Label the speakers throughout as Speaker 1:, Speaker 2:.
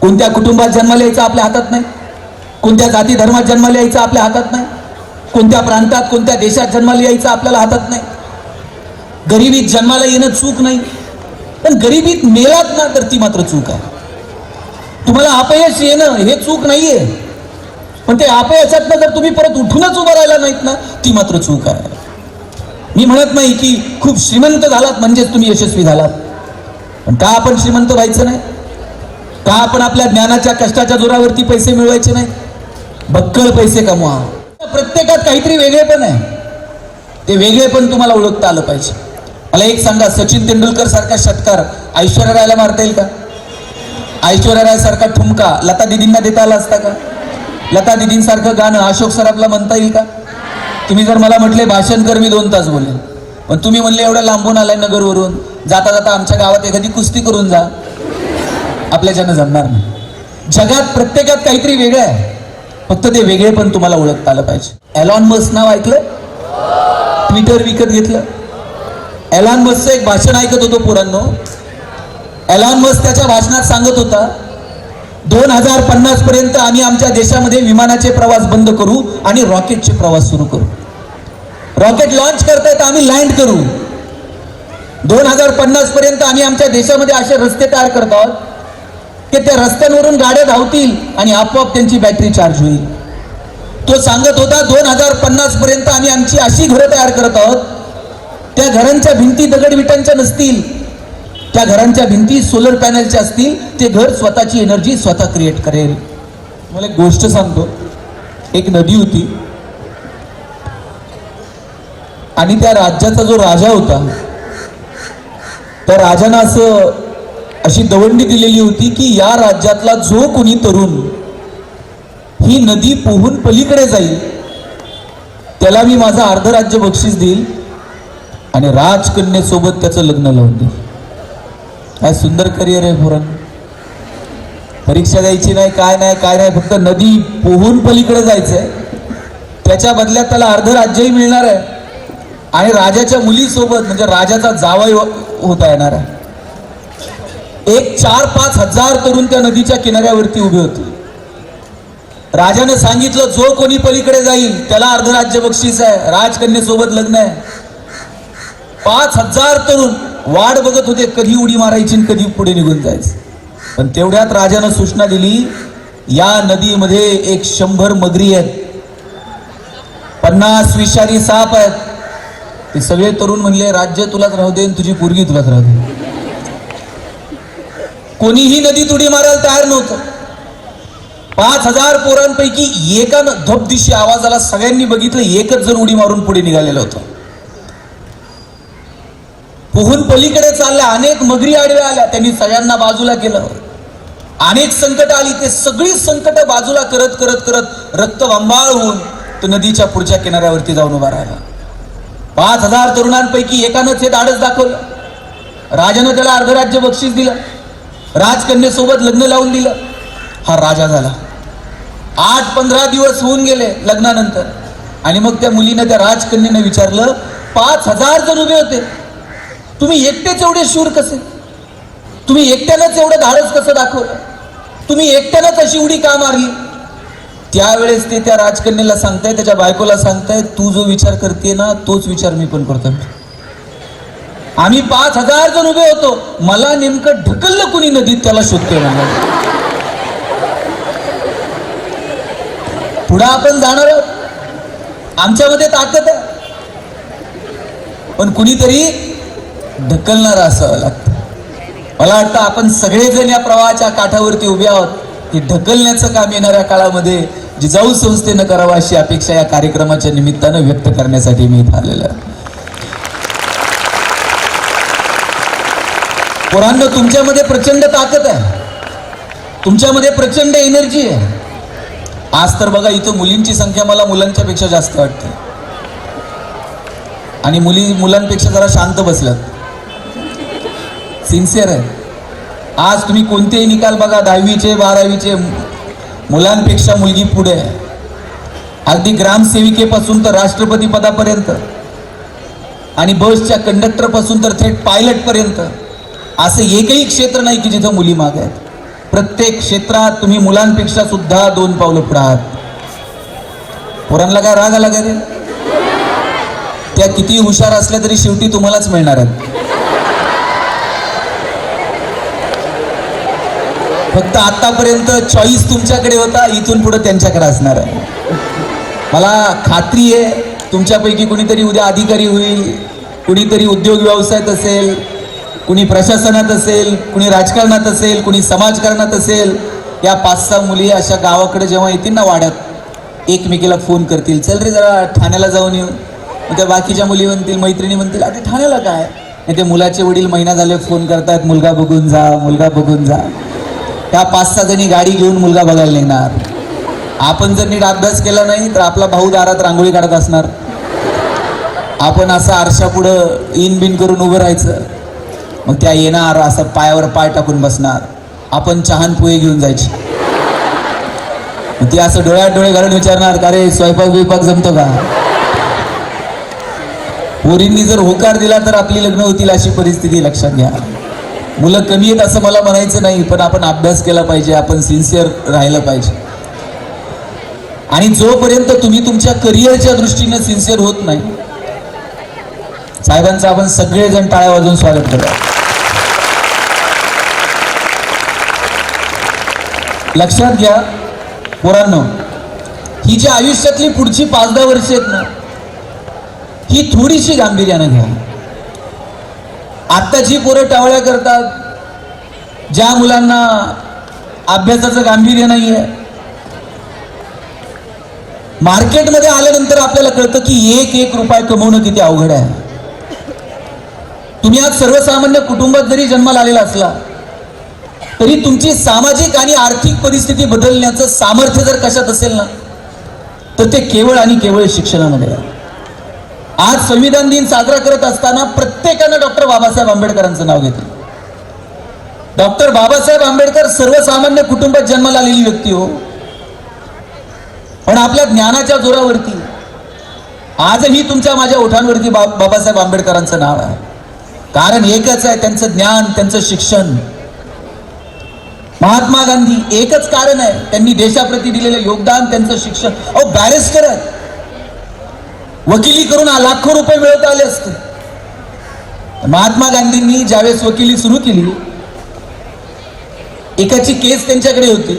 Speaker 1: कोणत्या कुटुंबात जन्म यायचं आपल्या हातात नाही? कोणत्या जाती धर्मात जन्म यायचं आपल्या हातात नाही? कोणत्या प्रांतात कोणत्या देशात जन्माला यायचं आपल्याला हातात नाही? गरिबीत जन्माला येणं चूक नाही. पण गरिबीत मेलात ना तर ती मात्र चूक आहे. तुम्हाला अपयश येणं हे चूक नाहीये. पण ते अपयशातनं जर तुम्ही परत उठूनच उभं राहिला नाहीत ना ती मात्र चूक आहे. मी म्हणत नाही की खूप श्रीमंत झालात म्हणजेच तुम्ही यशस्वी झालात. पण का आपण श्रीमंत व्हायचं नाही? का आपण आपल्या ज्ञानाच्या कष्टाच्या जोरावरती पैसे मिळवायचे नाही? बक्कळ पैसे कमवा. प्रत्येकात काहीतरी वेगळे पण आहे. ते वेगळे पण तुम्हाला ओळखता आलं पाहिजे. मला एक सांगा सचिन तेंडुलकर सारखा षटकार ऐश्वर्या रायला मारता येईल का? ऐश्वर्या राय सारखा ठुमका लता दिदींना देता आला असता का? लता दिदींसारखं गाणं अशोक सराफला म्हणता येईल का? तुम्ही जर मला म्हटले भाषण कर मी दोन तास बोलेन. पण तुम्ही म्हणले एवढं लांबून आलाय नगरवरून. जाता जाता आमच्या गावात एखादी कुस्ती करून जा. आपल्याच्यानं जमणार नाही. जगात प्रत्येकात काहीतरी वेगळं आहे. फक्त ते वेगळे पण तुम्हाला ओळखता आलं पाहिजे. एलॉन मस्क नाव ऐकलं? ट्विटर विकत घेतलं? एलॉन मस्कचं एक भाषण ऐकत होतो पोरांनो. एलॉन मस्क त्याच्या भाषणात सांगत होता दोन हजार पन्नास पर्यंत आम्ही आमच्या देशामध्ये विमानाचे प्रवास बंद करू आणि रॉकेटचे प्रवास सुरू करू. रॉकेट लॉन्च तर आम्ही लँड करू. दोन हजार पन्नास पर्यंत आम्ही आमच्या देशामध्ये असे रस्ते तयार करत आहोत की त्या रस्त्यांवरून गाड्या धावतील आणि आपोआप त्यांची बॅटरी चार्ज होईल. तो सांगत होता दोन हजार पन्नास पर्यंत आम्ही आमची अशी घरं तयार करत आहोत. त्या घरांच्या भिंती दगडविटांच्या नसतील. त्या घरांच्या भिंती सोलर पॅनलच्या असतील. ते घर स्वतःची एनर्जी स्वतः क्रिएट करेल. मला एक गोष्ट सांगतो. एक नदी होती. आणि त्या राज्याचा जो राजा होता त्या राजानं असं अशी दवंडी दिलेली होती की या राज्यातला जो कोणी तरुण ही नदी पोहून पलीकडे जाईल त्याला मी माझं अर्ध राज्य बक्षीस देईल आणि राजकन्येसोबत त्याचं लग्न लावून देईल. काय सुंदर करिअर आहे पुरण परीक्षा द्यायची नाही काय नाही काय नाही फक्त नदी पोहून पलीकडे जायचंय. त्याच्या बदल्यात त्याला अर्ध राज्यही मिळणार आहे. आणि राजाच्या मुलीसोबत म्हणजे राजाचा जावाही हो- होता येणार आहे. एक चार पाच हजार तरुण त्या नदीच्या किनाऱ्यावरती उभे होते. राजानं सांगितलं जो कोणी पलीकडे जाईल त्याला अर्ध राज्य बक्षीस आहे. राजकन्येसोबत लग्न आहे. पाच हजार तरुण वाट बघत होते कधी उडी मारायची आणि कधी पुढे निघून जायचं. पण तेवढ्यात राजानं सूचना दिली या नदीमध्ये एक शंभर मगरी आहेत. पन्नास विषारी साप आहेत. ते सगळे तरुण म्हणले राज्य तुलाच राहू दे तुझी पोरगी तुलाच राहू दे. कोणीही नदीत उडी मारायला तयार नव्हतं. पाच हजार पोरांपैकी एकानं धबदिशी आवाजाला सगळ्यांनी बघितलं एकच जण उडी मारून पुढे निघालेलं होतं. पोहून पलीकडे चालल्या अनेक मगरी आडव्या आल्या त्यांनी सगळ्यांना बाजूला केलं. अनेक संकट आली ते सगळी संकट बाजूला करत करत करत रक्त बंबाळ होऊन तो नदीच्या पुढच्या किनाऱ्यावरती जाऊन उभा राहिला. पाच हजार तरुणांपैकी एकानंच हे धाडस दाखवलं. राजानं त्याला अर्धराज्य बक्षीस दिलं. राजकन्येसोबत लग्न लावून दिलं. हा राजा झाला. आठ पंधरा दिवस होऊन गेले लग्नानंतर. आणि मग त्या मुलीनं त्या राजकन्येनं विचारलं पाच हजार जण उभे होते. तुम्ही एकटेच एवढे शूर कसे? तुम्ही एकट्यानंच एवढं धाडस कसं दाखवलं? तुम्ही एकट्यानंच अशी उडी का मारली? त्यावेळेस ते त्या राजकन्येला सांगताय त्याच्या बायकोला सांगताय तू जो विचार करते ना तोच विचार मी पण करतो आम्ही पाच हजार जण उभे होतो. मला नेमकं ढकललं कुणी नदीत त्याला शोधतोय म्हणलं पुढं आपण जाणार आहोत. आमच्यामध्ये ताकद आहे. पण कुणीतरी ढकलणार असावं लागतं. मला वाटतं आपण सगळेजण या प्रवाहाच्या काठावरती उभे आहोत. की ढकलण्याचं काम येणाऱ्या काळामध्ये जिजाऊ संस्थेनं करावं अशी अपेक्षा या कार्यक्रमाच्या निमित्तानं व्यक्त करण्यासाठी मी इथं आलेलं आहे. पोरांनो तुमच्यामध्ये प्रचंड ताकद आहे. तुमच्यामध्ये प्रचंड एनर्जी आहे. आज तर बघा इथं मुलींची संख्या मला मुलांच्या पेक्षा जास्त वाटते. आणि मुली मुलांपेक्षा जरा शांत बसल्यात. सिन्सिअर आहे. आज तुम्ही कोणतेही निकाल बघा दहावीचे बारावीचे मुलांपेक्षा मुलगी पुढे आहे. अगदी ग्रामसेविकेपासून तर राष्ट्रपती पदापर्यंत. आणि बसच्या कंडक्टरपासून तर थेट पायलटपर्यंत असं एकही क्षेत्र नाही की जिथं मुली माग आहेत. प्रत्येक क्षेत्रात तुम्ही मुलांपेक्षा सुद्धा दोन पावलं पुढे आहात. पोरांना काय राग आला का रे? त्या किती हुशार असल्या तरी शेवटी तुम्हालाच मिळणार आहेत. फक्त आतापर्यंत चॉईस तुमच्याकडे होता इथून पुढे त्यांच्याकडे असणार आहे. मला खात्री आहे तुमच्यापैकी कुणीतरी उद्या अधिकारी होईल कुणीतरी उद्योग व्यवसायात असेल कुणी प्रशासनात असेल कुणी राजकारणात असेल कुणी समाजकारणात असेल या पाच सहा मुली अशा गावाकडे जेव्हा येतील ना वाड्यात एकमेकीला फोन करतील चल रे जरा ठाण्याला जाऊन येऊ. मग त्या बाकीच्या मुली म्हणतील मैत्रिणी म्हणतील आता ठाण्याला काय? नाही ते मुलाचे वडील महिना झाले फोन करतात मुलगा बघून जा मुलगा बघून जा. त्या पाच सहा जणी गाडी घेऊन मुलगा बघायला निघणार. आपण जर नीट अभ्यास केला नाही तर आपला भाऊ दारात रांगोळी काढत असणार. आपण असं आरशा पुढं इन बिन करून उभं राहायचं. मग त्या येणार असं पायावर पाय टाकून बसणार. आपण चहान पोहे घेऊन जायची. मग ती असं डोळ्यात डोळे घालून विचारणार का रे स्वयंपाक बिपाक जमतो का? पोरींनी जर होकार दिला तर आपली लग्न होतील अशी परिस्थिती लक्षात घ्या. मुलं कमी आहेत असं मला म्हणायचं नाही पण आपण अभ्यास केला पाहिजे आपण सिन्सिअर राहिलं पाहिजे. आणि जोपर्यंत तुम्ही तुमच्या करिअरच्या दृष्टीने सिन्सिअर होत नाही साहेबांचं आपण सगळेजण टाळ्या वाजवून स्वागत करतो. लक्षात घ्या पोरांनो ही जी आयुष्यातली पुढची पाच दहा वर्ष आहेत ना ही थोडीशी गांभीर्यानं घ्या. आत्ताची पोरं टावळ्या करतात ज्या मुलांना अभ्यासाचं गांभीर्य नाही आहे मार्केटमध्ये आल्यानंतर आपल्याला कळतं की एक एक रुपये कमवणं किती अवघड आहे. तुम्ही आज सर्वसामान्य कुटुंबात जरी जन्माला आलेला असला तरी तुमची सामाजिक आणि आर्थिक परिस्थिती बदलण्याचं सामर्थ्य जर कशात असेल ना तर ते केवळ आणि केवळ शिक्षणामध्ये आहे. आज संविधान दिन साजरा करत असताना प्रत्येकानं डॉक्टर बाबासाहेब आंबेडकरांचं नाव घेतलं. डॉक्टर बाबासाहेब आंबेडकर सर्वसामान्य कुटुंबात जन्माला आलेली व्यक्ती हो. पण आपल्या ज्ञानाच्या जोरावरती आजही तुमच्या माझ्या ओठांवरती बा बाबासाहेब आंबेडकरांचं नाव आहे. कारण एकच आहे त्यांचं ज्ञान त्यांचं शिक्षण. महात्मा गांधी एकच कारण आहे त्यांनी देशाप्रती दिलेलं योगदान त्यांचं शिक्षण. अहो बॅरिस्टर आहेत. वकिली करून लाखो रुपये मिळवता आले असते महात्मा गांधींनी ज्यावेळेस वकिली सुरू केली एकाची केस त्यांच्याकडे होती.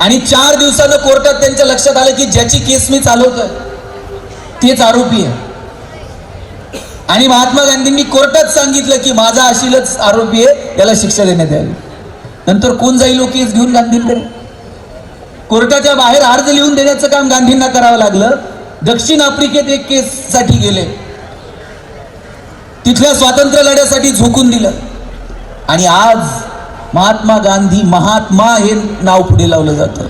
Speaker 1: आणि चार दिवसानं कोर्टात त्यांच्या लक्षात आलं की ज्याची केस मी चालवतोय तेच आरोपी आहे. आणि महात्मा गांधींनी कोर्टात सांगितलं की माझा अशीलच आरोपी आहे याला शिक्षा देण्यात यावी. नंतर कोण जाईल केस घेऊन गांधींकडे? कोर्टाच्या बाहेर अर्ज लिहून देण्याचं काम गांधींना करावं लागलं. दक्षिण आफ्रिकेत एक केससाठी गेले. तिथल्या स्वातंत्र्य लढ्यासाठी झोकून दिलं. आणि आज महात्मा गांधी महात्मा हे नाव पुढे लावलं जातं.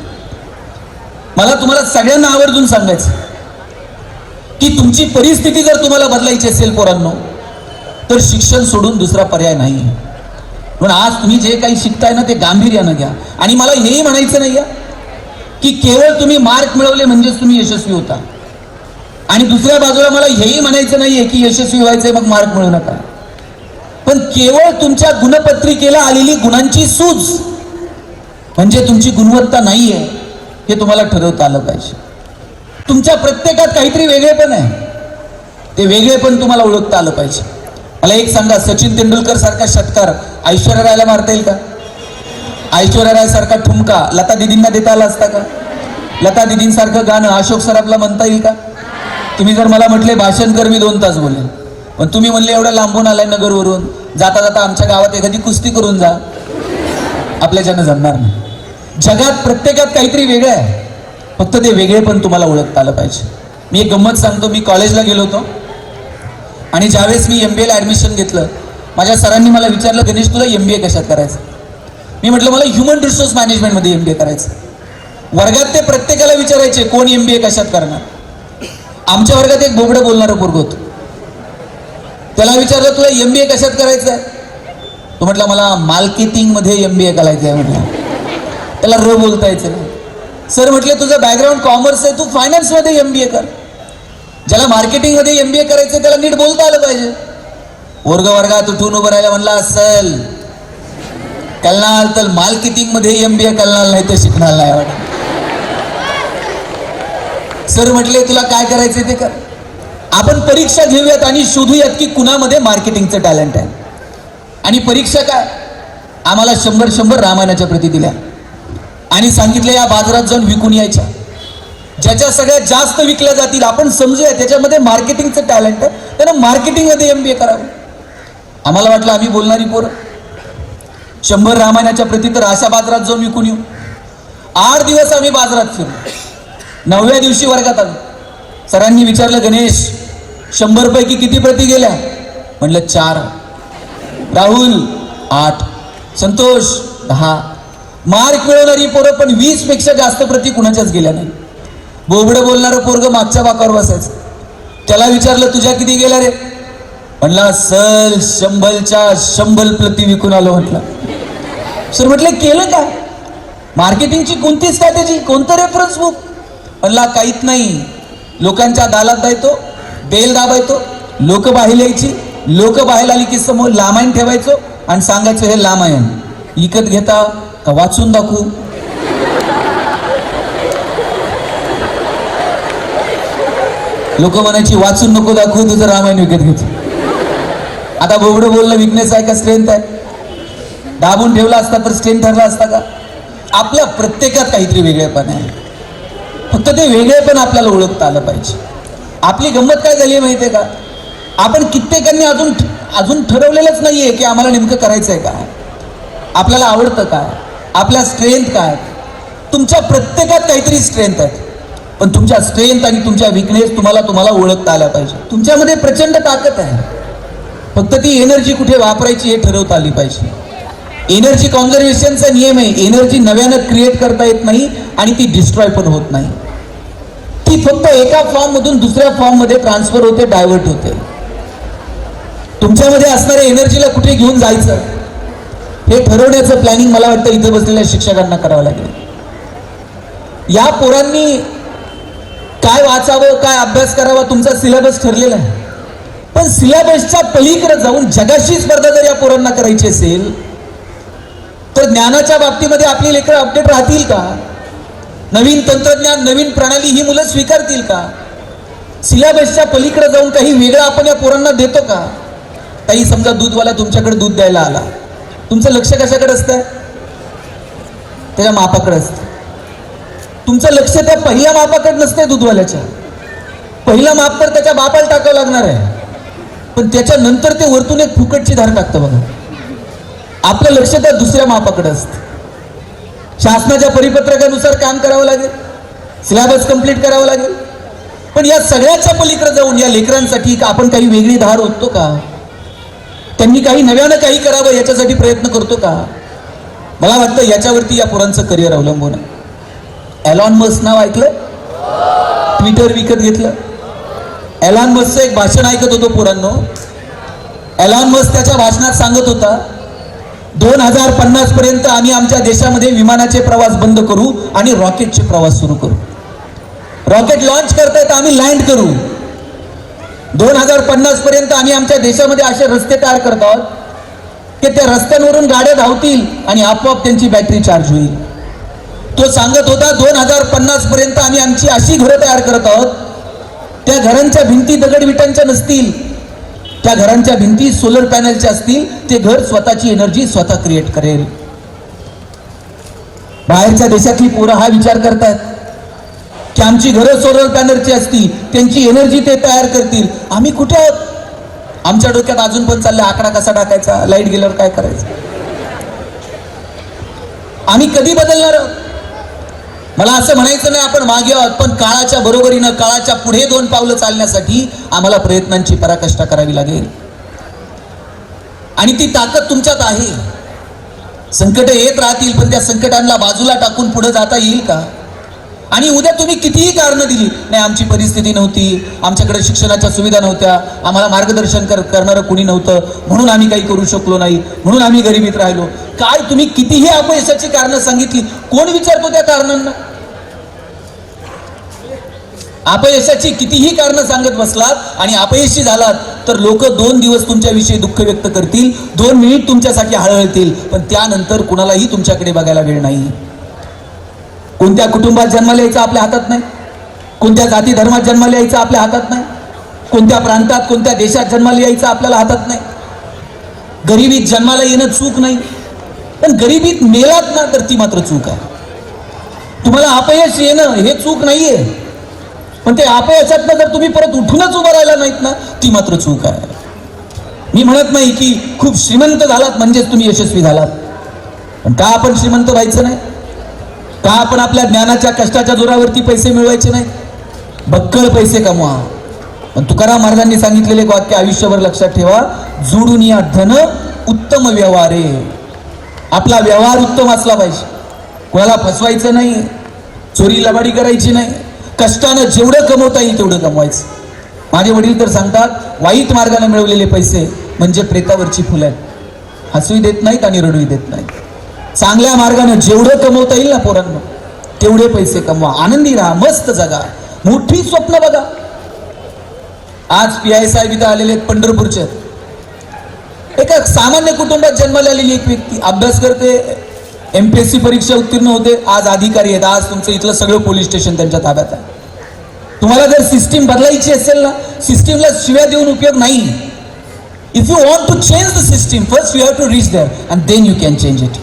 Speaker 1: मला तुम्हाला सगळ्यांना आवर्जून सांगायचं की तुमची परिस्थिती जर तुम्हाला बदलायची असेल पोरांनो तर शिक्षण सोडून दुसरा पर्याय नाही. पण आज तुम्ही जे काही शिकताय ना ते गांभीर्यानं घ्या. आणि मला हेही म्हणायचं नाही की केवळ तुम्ही मार्क मिळवले म्हणजेच तुम्ही यशस्वी होता. आणि दुसऱ्या बाजूला मला हेही म्हणायचं नाहीये की यशस्वी व्हायचंय मग मार्क मिळू नका. पण केवळ तुमच्या गुणपत्रिकेला आलेली गुणांची सूज म्हणजे तुमची गुणवत्ता नाहीये हे तुम्हाला ठरवता आलं पाहिजे. तुमच्या प्रत्येकात काहीतरी वेगळेपण आहे. ते वेगळेपण तुम्हाला ओळखता आलं पाहिजे. मला एक सांगा सचिन तेंडुलकर सारखा षटकार ऐश्वर्या रायला मारता येईल का? ऐश्वर्या राय सारखा ठुमका लता दिदींना देता आला असता का? लता दिदींसारखं गाणं अशोक सराफला म्हणता येईल का? तुम्ही जर मला म्हटले भाषण कर मी दोन तास बोलेन. पण तुम्ही म्हणले एवढं लांबून आलाय नगरवरून. जाता जाता आमच्या गावात एखादी कुस्ती करून जा. आपल्याच्यानं जमणार नाही. जगात प्रत्येकात काहीतरी वेगळं आहे. फक्त ते वेगळे पण तुम्हाला ओळखता आलं पाहिजे. मी एक गंमत सांगतो मी कॉलेजला गेलो होतो. आणि ज्यावेळेस मी एम बी एला ॲडमिशन घेतलं माझ्या सरांनी मला विचारलं गणेश तुला एम बी ए कशात करायचं? मी म्हटलं मला ह्युमन रिसोर्स मॅनेजमेंटमध्ये एम बी ए करायचं. वर्गात ते प्रत्येकाला विचारायचे कोण एम बी ए कशात करणार? आमच्या वर्गात एक बोबडं बोलणारं पोरग होतं. त्याला विचारलं तुला एम बी ए कशात करायचं आहे तो म्हटला मला मार्केटिंगमध्ये एम बी ए करायचं आहे म्हटलं. त्याला र बोलता यायचं. सर म्हटले तुझं बॅकग्राऊंड कॉमर्स आहे तू फायनान्समध्ये एम बी ए कर. ज्याला मार्केटिंगमध्ये एम बी ए करायचं त्याला नीट बोलता आलं पाहिजे. वर्ग वर्गात उठून उभं राहायला म्हणला असल कलनाल तर मार्केटिंगमध्ये एम बी ए कलनाल नाही तर शिकणार नाही वाटत. सर म्हटले तुला काय करायचं ते कर. आपण परीक्षा घेऊयात आणि शोधूयात की कुणामध्ये मार्केटिंगचं टॅलेंट आहे. आणि परीक्षा काय आम्हाला शंभर शंभर रामायणाच्या प्रती दिल्या. आणि सांगितलं या बाजारात जाऊन विकून यायच्या. ज्याच्या सगळ्यात जास्त विकल्या जातील आपण समजूया त्याच्यामध्ये मार्केटिंगचं टॅलेंट आहे. त्यानं मार्केटिंगमध्ये एम बी ए करावं. आम्हाला वाटलं आम्ही बोलणारी पोरं. शंभर रामायणाच्या प्रती तर अशा बाजारात जाऊन विकून येऊ. आठ दिवस आम्ही बाजारात फिरलो नवव्या दिवशी वर्गात आलो. सरांनी विचारलं गणेश शंभरपैकी किती प्रती गेल्या? म्हटलं चार. राहुल आठ. संतोष दहा. मार्क मिळवणारी पोरं पण वीसपेक्षा जास्त प्रती कुणाच्याच गेल्या नाही. बोबडं बोलणारं पोरग मागच्या बाकावर बसायचं. त्याला विचारलं तुझ्या किती गेला रे? म्हणला सल शंभलच्या शंभल प्रती विकून आलो म्हटलं. सर म्हटलं केलं काय मार्केटिंगची कोणती स्ट्रॅटेजी कोणतं रेफरन्स बुक म्हणला काहीच नाही. लोकांच्या दालात जायतो बेल दाबायतो लोक बाहेर यायची. लोक बाहेर आली की समोर लामायण ठेवायचो आणि सांगायचं हे लामायण विकत घेता का वाचून दाखवू. लोक म्हणायची वाचून नको दाखवू तुझं रामायण विकत घेत आता बोबडं बोलणं विकनेस आहे का स्ट्रेंथ आहे? दाबून ठेवला असता तर स्ट्रेंथ ठरला असता का? आपल्या प्रत्येकात काहीतरी वेगळेपण आहे. फक्त ते वेगळेपण आपल्याला ओळखता आलं पाहिजे. आपली गंमत काय झाली आहे माहिती आहे का? आपण कित्येकांनी अजून अजून ठरवलेलंच नाहीये की आम्हाला नेमकं करायचं आहे काय. आपल्याला आवडतं काय? आपल्या स्ट्रेंथ काय? तुमच्या प्रत्येकात काहीतरी स्ट्रेंथ आहे. पण तुमच्या स्ट्रेंथ आणि तुमच्या विकनेस तुम्हाला तुम्हाला ओळखता आल्या पाहिजे. तुमच्यामध्ये प्रचंड ताकद आहे. फक्त ती एनर्जी कुठे वापरायची हे ठरवता आली पाहिजे. एनर्जी कॉन्झर्वेशनचा नियम आहे. एनर्जी नव्यानं क्रिएट करता येत नाही आणि ती डिस्ट्रॉय पण होत नाही. ती फक्त एका फॉर्म मधून दुसऱ्या फॉर्ममध्ये ट्रान्सफर होते डायव्हर्ट होते. तुमच्यामध्ये असणाऱ्या एनर्जीला कुठे घेऊन जायचं? हे ठरवण्याचं प्लॅनिंग मला वाटतं इथं बसलेल्या शिक्षकांना करावं लागेल. या पोरांनी काय वाचावं काय अभ्यास करावा तुमचा सिलेबस ठरलेला आहे. पण सिलेबसच्या पलीकडे जाऊन जगाशी स्पर्धा जर या पोरांना करायची असेल तर ज्ञानाच्या बाबतीमध्ये आपली लेकरं अपडेट राहतील का? नवीन तंत्रज्ञान नवीन प्रणाली ही मुलं स्वीकारतील का? सिलेबसच्या पलीकडे जाऊन काही वेगळं आपण या पोरांना देतो का? काही समजा दूधवाला तुमच्याकडे दूध द्यायला आला. तुमचं लक्ष कशाकडे असतं त्याच्या मापाकडे असतं तुमचं लक्ष त्या पहिल्या मापाकडे नसतंय दूधवाल्याच्या. पहिलं माप तर त्याच्या बापाला टाकावं लागणार आहे. पण त्याच्यानंतर ते वरतून एक फुकटची धार टाकतं बघा. आपलं लक्ष त्या दुसऱ्या मापाकडे असतं शासनाच्या परिपत्रकानुसार काम करावं लागेल. सिलेबस कंप्लीट करावं लागेल. पण या सगळ्याच्या पलीकडे जाऊन या लेकरांसाठी आपण काही वेगळी धार ओततो का? त्यांनी काही नव्यानं काही करावं याच्यासाठी प्रयत्न करतो का? मला वाटतं याच्यावरती या पोरांचं करिअर अवलंबून आहे. एलॉन मस्क नाव ऐकलं? ट्विटर विकत घेतलं? एलॉन मस्कचं एक भाषण ऐकत होतो पोरांनो. एलॉन मस्क त्याच्या भाषणात सांगत होता दोन हजार पन्नास पर्यंत आम्ही आमच्या देशामध्ये विमानाचे प्रवास बंद करू आणि रॉकेटचे प्रवास सुरू करू. रॉकेट लॉन्च करतायत आम्ही लँड करू. दोन हजार पन्नास पर्यंत आम्ही आमच्या देशामध्ये असे रस्ते तयार करत आहोत की त्या रस्त्यांवरून गाड्या धावतील आणि आपोआप त्यांची बॅटरी चार्ज होईल. तो सांगत होता दोन हजार पन्नास पर्यंत आम्ही आमची अशी घरं तयार करत आहोत त्या घरांच्या भिंती दगडविटांच्या नसतील त्या घरांच्या भिंती सोलर पॅनलच्या असतील ते घर स्वतःची एनर्जी स्वतः क्रिएट करेल. बाहेरच्या देशातली पोरं हा विचार करतात. की आमची घरं सोलर पॅनलची असती त्यांची एनर्जी ते तयार करतील. आम्ही कुठे आहोत? आमच्या डोक्यात अजून पण चाललं आकडा कसा टाकायचा? लाइट गेल्यावर काय करायचं? आम्ही कधी बदलणार आहोत? मला असं म्हणायचं नाही आपण मागे आहोत पण काळाच्या बरोबरीनं काळाच्या पुढे दोन पावलं चालण्यासाठी आम्हाला प्रयत्नांची पराकाष्ठा करावी लागेल. आणि ती ताकद तुमच्यात आहे. संकट येत राहतील पण त्या संकटांना बाजूला टाकून पुढे जाता येईल का? आणि उद्या तुम्ही कितीही कारणं दिली नाही आमची परिस्थिती नव्हती आमच्याकडे शिक्षणाच्या सुविधा नव्हत्या आम्हाला मार्गदर्शन कर करणारं कुणी नव्हतं म्हणून आम्ही काही करू शकलो नाही म्हणून आम्ही गरिबीत राहिलो. काय तुम्ही कितीही अपयशाची कारणं सांगितली कोण विचारतो त्या कारणांना? अपयशाची कितीही कारणं सांगत बसलात आणि अपयशी झालात तर लोक दोन दिवस तुमच्याविषयी दुःख व्यक्त करतील दोन मिनिट तुमच्यासाठी हळहळतील पण त्यानंतर कुणालाही तुमच्याकडे बघायला वेळ नाही. कोणत्या कुटुंबात जन्म यायचं आपल्या हातात नाही? कोणत्या जाती धर्मात जन्म यायचं आपल्या हातात नाही? कोणत्या प्रांतात कोणत्या देशात जन्माला यायचं आपल्याला हातात नाही? गरिबीत जन्माला येणं चूक नाही. पण गरिबीत मेलात ना तर ती मात्र चूक आहे. तुम्हाला अपयश येणं हे चूक नाहीये. पण ते अपयशात जर तुम्ही परत उठूनच उभं राहिला नाहीत ना ती मात्र चूक आहे. मी म्हणत नाही की खूप श्रीमंत झालात म्हणजेच तुम्ही यशस्वी झालात. पण का आपण श्रीमंत व्हायचं नाही? का आपण आपल्या ज्ञानाच्या कष्टाच्या जोरावरती पैसे मिळवायचे नाही? बक्कळ पैसे कमवा. पण तुकाराम महाराजांनी सांगितलेले एक वाक्य आयुष्यभर लक्षात ठेवा. जोडून या धन उत्तम व्यवहार. आहे आपला व्यवहार उत्तम असला पाहिजे. कोणाला फसवायचं नाही चोरी लबाडी करायची नाही कष्टानं जेवढं कमवता येईल तेवढं कमवायचं. माझे वडील तर सांगतात वाईट मार्गाने मिळवलेले पैसे म्हणजे प्रेतावरची फुलं आहेत. हसूही देत नाहीत आणि रडूही देत नाहीत. चांगल्या मार्गाने जेवढं कमवता येईल ना पोरांना तेवढे पैसे कमवा. आनंदी राहा मस्त जगा. मोठी स्वप्न बघा. आज पी आय साहेब इथं आलेले आहेत पंढरपूरचे. एका सामान्य कुटुंबात जन्माला आलेली एक व्यक्ती. अभ्यास करते एम पी एस सी परीक्षा उत्तीर्ण होते आज अधिकारी आहेत. आज तुमचं इथलं सगळं पोलीस स्टेशन त्यांच्या ताब्यात आहे. तुम्हाला जर सिस्टीम बदलायची असेल ना सिस्टीमला शिव्या देऊन उपयोग नाही. If you want to change the system first you have to reach there and then you can change it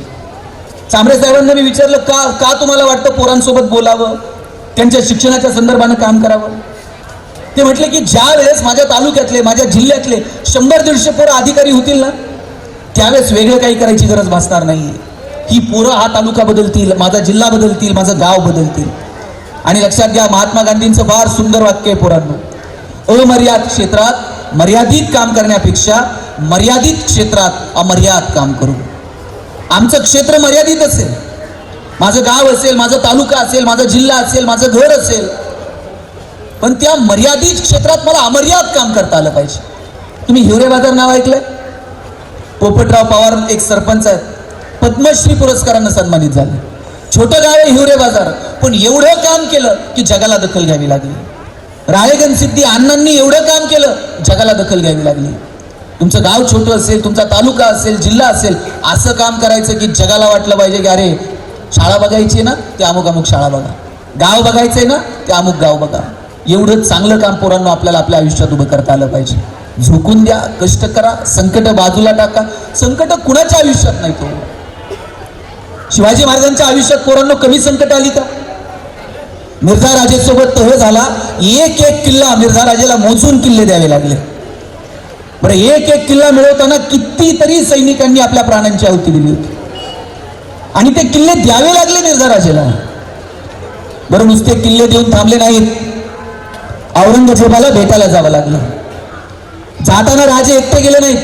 Speaker 1: Chambare साहेबांना मी विचारलं का का तुम्हाला वाटतं पोरांसोबत बोलावं? त्यांच्या शिक्षणाच्या संदर्भानं काम करावं? ते म्हटले की ज्या वेळेस माझ्या तालुक्यातले माझ्या जिल्ह्यातले शंभर दीडशे पोरं अधिकारी होतील ना त्यावेळेस वेगळं काही करायची गरज भासणार नाही ही पोरं हा तालुका बदलतील माझा जिल्हा बदलतील माझं गाव बदलतील. आणि लक्षात घ्या महात्मा गांधींचं फार सुंदर वाक्य आहे पोरांनो. अमर्याद क्षेत्रात मर्यादित काम करण्यापेक्षा मर्यादित क्षेत्रात अमर्याद काम करू. आमचं क्षेत्र मर्यादित असेल. माझं गाव असेल माझा तालुका असेल माझा जिल्हा असेल माझं घर असेल. पण त्या मर्यादित क्षेत्रात मला अमर्याद काम करता आलं पाहिजे. तुम्ही हिवरे बाजार नाव ऐकलंय? पोपटराव पवार एक सरपंच आहेत. पद्मश्री पुरस्कारानं सन्मानित झाले. छोटं गाव आहे हिवरे बाजार. पण एवढं काम केलं की जगाला दखल घ्यावी लागली. राळेगण सिद्धी अण्णांनी एवढं काम केलं जगाला दखल घ्यावी लागली. तुमचं गाव छोटं असेल तुमचा तालुका असेल जिल्हा असेल असं काम करायचं की जगाला वाटलं पाहिजे की अरे शाळा बघायची आहे ना ते अमुक अमुक शाळा बघा. गाव बघायचंय ना ते अमुक गाव बघा. एवढं चांगलं काम पोरांना आपल्याला आपल्या आयुष्यात उभं करता आलं पाहिजे. झोकून द्या कष्ट करा संकट बाजूला टाका. संकट कुणाच्या आयुष्यात नाही तो? शिवाजी महाराजांच्या आयुष्यात पोरांना कमी संकट आली का? मिर्झा राजेसोबत तह झाला. एक एक किल्ला मिर्झा राजेला मोजून किल्ले द्यावे लागले. बरं एक एक किल्ला मिळवताना कितीतरी सैनिकांनी आपल्या प्राणांची आहुती दिली होती. आणि ते किल्ले द्यावे लागले निर्धाराजेला बरं नुसते किल्ले देऊन थांबले नाहीत. औरंगजेबाला भेटायला जावं लागलं. जाताना राजे एकटे गेले नाहीत.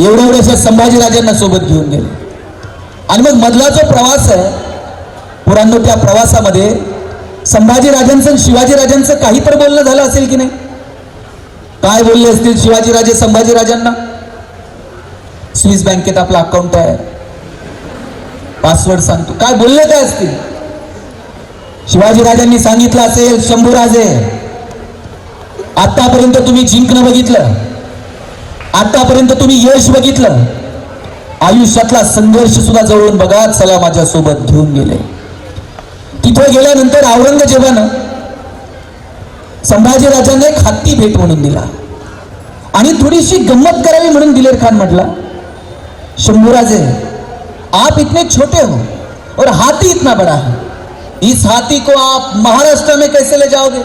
Speaker 1: एवढ्या एवढ्याशा संभाजीराजांना सोबत घेऊन गेले. आणि मग मधला जो प्रवास आहे पुरांनो त्या प्रवासामध्ये संभाजीराजांचं आणि शिवाजीराजांचं काही तर बोलणं झालं असेल की नाही? काय बोलले असतील शिवाजीराजे संभाजीराजांना स्विस बँकेत आपला अकाउंट आहे. पासवर्ड सांगतो. काय बोलले काय असतील? शिवाजीराजांनी सांगितलं असेल शंभूराजे आतापर्यंत तुम्ही जिंकणं बघितलं. आतापर्यंत तुम्ही यश बघितलं. आयुष्यातला संघर्ष सुद्धा जवळून बघा चला माझ्या सोबत घेऊन गेले. तिथे गेल्यानंतर औरंगजेबानं संभाजीराजांना एक हत्ती भेट म्हणून दिला. आणि थोडीशी गंमत करावी म्हणून दिलेर खान म्हटला, शंभूराजे, आप इतने छोटे हो और हाथी इतना बड़ा है. इस हाथी को आप महाराष्ट्र में कैसे ले जाओगे?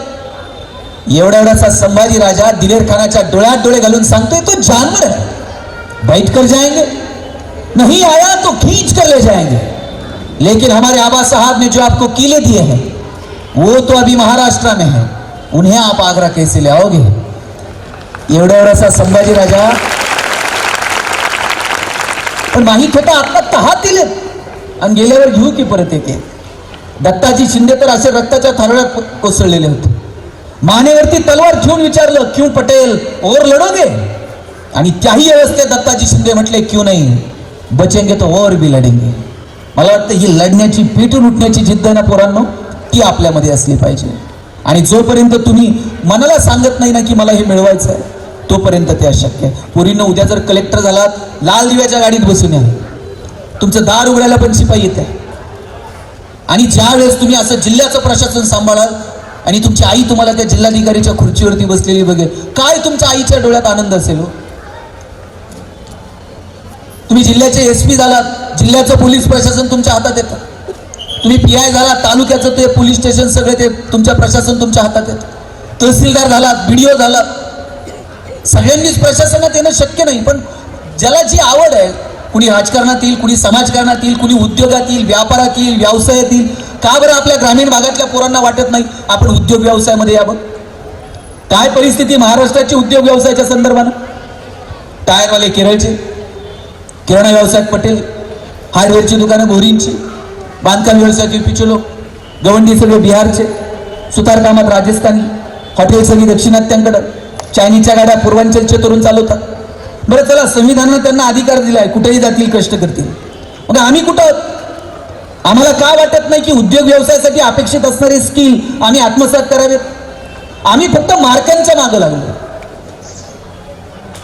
Speaker 1: एवढा एवढासा संभाजी राजा दिलेर खानाच्या डोळ्यात डोळे घालून सांगतोय तो जानवर है. बैठ कर जाएँगे. नहीं आया तो खींच कर ले जाएँगे. लेकिन हमारे आबा साहब ने जो आपको किले दिए हैं, वो तो अभी महाराष्ट्र में है. उन्हें आप आगरा कैसे ले आओगे? एवढा एवढासा संभाजी राजा पण माही होता आता हात दिले. आणि गेल्यावर घेऊ की परत येते? दत्ताजी शिंदे तर असे रक्ताच्या थारोळ्यात कोसळलेले होते. मानेवरती तलवार घेऊन विचारलं क्यू पटेल? ओर लढोगे आणि त्याही अवस्थेत दत्ताजी शिंदे म्हटले क्यू नाही? बचेंगे तो ओर बी लढेंगे मला वाटतं ही लढण्याची पेटून उठण्याची जिद्द ना पोरांनो? ती आपल्यामध्ये असली पाहिजे. आणि जोपर्यंत तुम्ही मनाला सांगत नाही ना की मला हे मिळवायचं आहे तोपर्यंत ते अशक्य आहे. पोरींना उद्या जर कलेक्टर झालात लाल दिव्याच्या गाडीत बसून या. तुमचं दार उघडायला पण शिपाई येते आणि ज्या वेळेस तुम्ही असं जिल्ह्याचं प्रशासन सांभाळाल आणि तुमची आई तुम्हाला त्या जिल्हाधिकारीच्या खुर्चीवरती बसलेली बघेल काय तुमच्या आईच्या डोळ्यात आनंद असेल हो? तुम्ही जिल्ह्याचे एस पी झालात जिल्ह्याचं पोलीस प्रशासन तुमच्या हातात येतं. तुम्ही पी आय झाला तालुक्याचं ते पोलीस स्टेशन सगळे ते तुमच्या प्रशासन तुमच्या हातात येतं तहसीलदार झालात ओ झाला. सगळ्यांनीच प्रशासनात येणं शक्य नाही पण ज्याला जी आवड आहे कुणी राजकारणात येईल कुणी समाजकारणात येईल कुणी उद्योगात येईल व्यापारात येईल व्यवसायात येईल का बरं आपल्या ग्रामीण भागातल्या पोरांना वाटत नाही आपण उद्योग व्यवसायामध्ये यावं काय परिस्थिती महाराष्ट्राची उद्योग व्यवसायाच्या संदर्भानं? टायरवाले केरळचे किराणा व्यवसायात पटेल हार्डवेअरची दुकानं भोरींची बांधकाम व्यवसायात युपीचे लोक गवंडी सगळे बिहारचे सुतारकामात राजस्थानी हॉटेल सगळी दक्षिणात्यांकडं चायनीजच्या गाड्या पूर्वांचलचे तरुण चालवतात. बरं चला संविधानानं त्यांना अधिकार दिलाय कुठेही जातील कष्ट करतील. मग आम्ही कुठं? आहोत? आम्हाला का वाटत नाही की उद्योग व्यवसायासाठी अपेक्षित असणारे स्किल आम्ही आत्मसात करावेत? आम्ही फक्त मार्कांच्या मागं लागलो.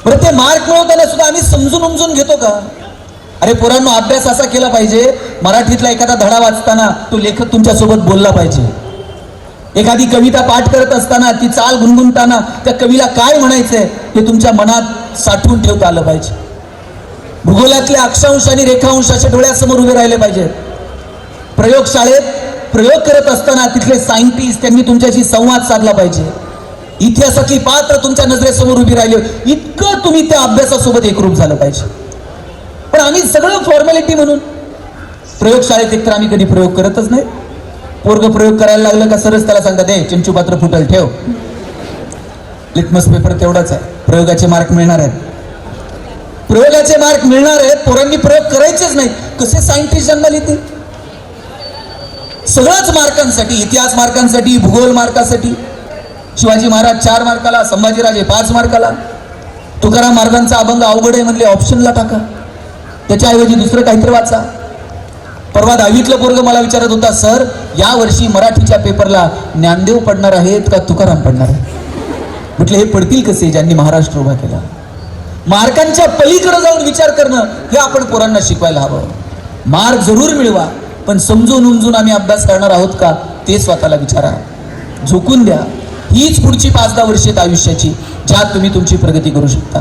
Speaker 1: बरं ते मार्क मिळवताना सुद्धा आम्ही समजून उमजून घेतो का? अरे पोरांनो अभ्यास असा केला पाहिजे मराठीतला एखादा धडा वाचताना तो लेखक तुमच्यासोबत बोलला पाहिजे. एखादी कविता पाठ करत असताना ती चाल गुणगुणताना त्या कवीला काय म्हणायचंय हे तुमच्या मनात साठवून ठेवता आलं पाहिजे. भूगोलातल्या अक्षांश आणि रेखांश डोळ्यासमोर उभे राहिले पाहिजेत प्रयोगशाळेत प्रयोग करत असताना तिथले सायंटिस्ट त्यांनी तुमच्याशी संवाद साधला पाहिजे. इतिहासातली पात्र तुमच्या नजरेसमोर उभी राहिली. इतकं तुम्ही त्या अभ्यासासोबत एकरूप झालं पाहिजे. पण आम्ही सगळं फॉर्मॅलिटी म्हणून प्रयोगशाळेत एकतर आम्ही कधी प्रयोग करतच नाही. पोरग प्रयोग करायला लागलं का सरच त्याला सांगतात दे चिंचू पात्र फुटल ठेव. लिटमस पेपर तेवढाच आहे. प्रयोगाचे मार्क मिळणार आहेत. प्रयोगाचे मार्क मिळणार आहेत पोरांनी प्रयोग करायचेच नाही कसे सायंटिस्ट जन्माला येतील? सगळ्याच मार्कांसाठी इतिहास मार्कांसाठी भूगोल मार्कासाठी शिवाजी महाराज चार मार्काला संभाजीराजे पाच मार्काला तुकाराम महाराजांचा अभंग अवघड आहे म्हणले ऑप्शनला टाका. त्याच्याऐवजी दुसरं काहीतरी वाचा. परवा दहावीतलं पोरग मला विचारत होता सर या वर्षी मराठीच्या पेपरला ज्ञानदेव पडणार आहेत का तुकाराम पडणार आहे म्हटलं हे पडतील कसे? ज्यांनी महाराष्ट्र उभा केला. मार्कांच्या पलीकडे जाऊन विचार करणं हे आपण पोरांना शिकवायला हवं. मार्क जरूर मिळवा पण समजून उमजून आम्ही अभ्यास करणार आहोत का ते स्वतःला विचारा. झोकून द्या. हीच पुढची पाच दहा वर्षेत आयुष्याची ज्यात तुम्ही तुमची प्रगती करू शकता.